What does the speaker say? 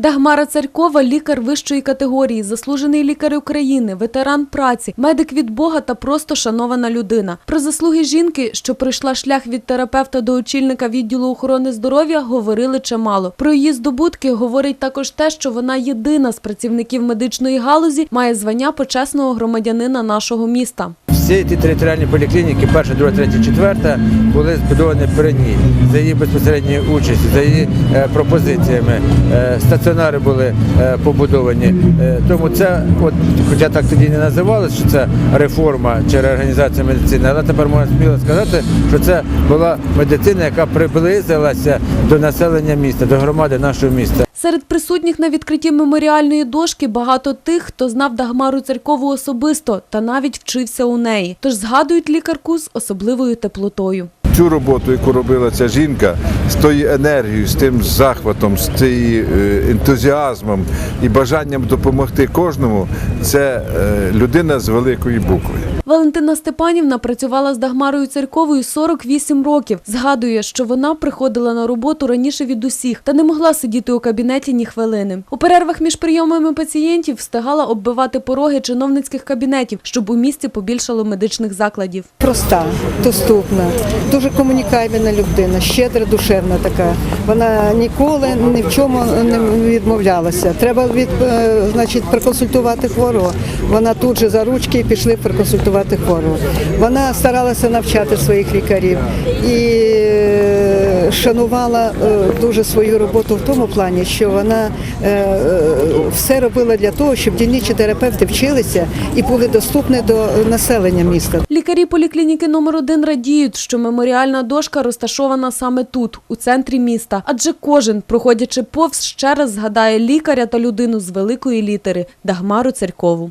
Дагмара Царькова – лікар вищої категорії, заслужений лікар України, ветеран праці, медик від Бога та просто шанована людина. Про заслуги жінки, що пройшла шлях від терапевта до очільника відділу охорони здоров'я, говорили чимало. Про її здобутки говорить також те, що вона єдина з працівників медичної галузі має звання почесного громадянина нашого міста. Всі ті територіальні поліклініки, перша, друга, третя, четверта, були збудовані при ній за її безпосередньої участі, за її е, пропозиціями. Е, стаціонари були е, побудовані. Тому це, от, хоча так тоді не називалось, що це реформа чи реорганізація медицини, але тепер можна сміло сказати, що це була медицина, яка приблизилася до населення міста, до громади нашого міста. Серед присутніх на відкритті меморіальної дошки багато тих, хто знав Дагмару Церкову особисто та навіть вчився у неї. Тож згадують лікарку з особливою теплотою. Цю роботу, яку робила ця жінка, з тою енергією, з тим захватом, з тим ентузіазмом і бажанням допомогти кожному, це е, людина з великої букви. Валентина Степанівна працювала з Дагмарою Церковою 48 років. Згадує, що вона приходила на роботу раніше від усіх та не могла сидіти у кабінеті ні хвилини. У перервах між прийомами пацієнтів встигала оббивати пороги чиновницьких кабінетів, щоб у місті побільшало медичних закладів. проста, доступна, дуже комунікабельна людина, щедра, душевна така. Вона ніколи ні в чому не відмовлялася. Треба від, е, значить, проконсультувати хворого. Вона тут же за ручки пішли проконсультувати хворого. Вона старалася навчати своїх лікарів і е, шанувала е, дуже свою роботу в тому плані, що вона все робила для того, щоб дільничі терапевти вчилися і були доступні до населення міста. Лікарі поліклініки номер 1 радіють, що меморіальна дошка розташована саме тут, у центрі міста. Адже кожен, проходячи повз, ще раз згадає лікаря та людину з великої літери Дагмару Церкову.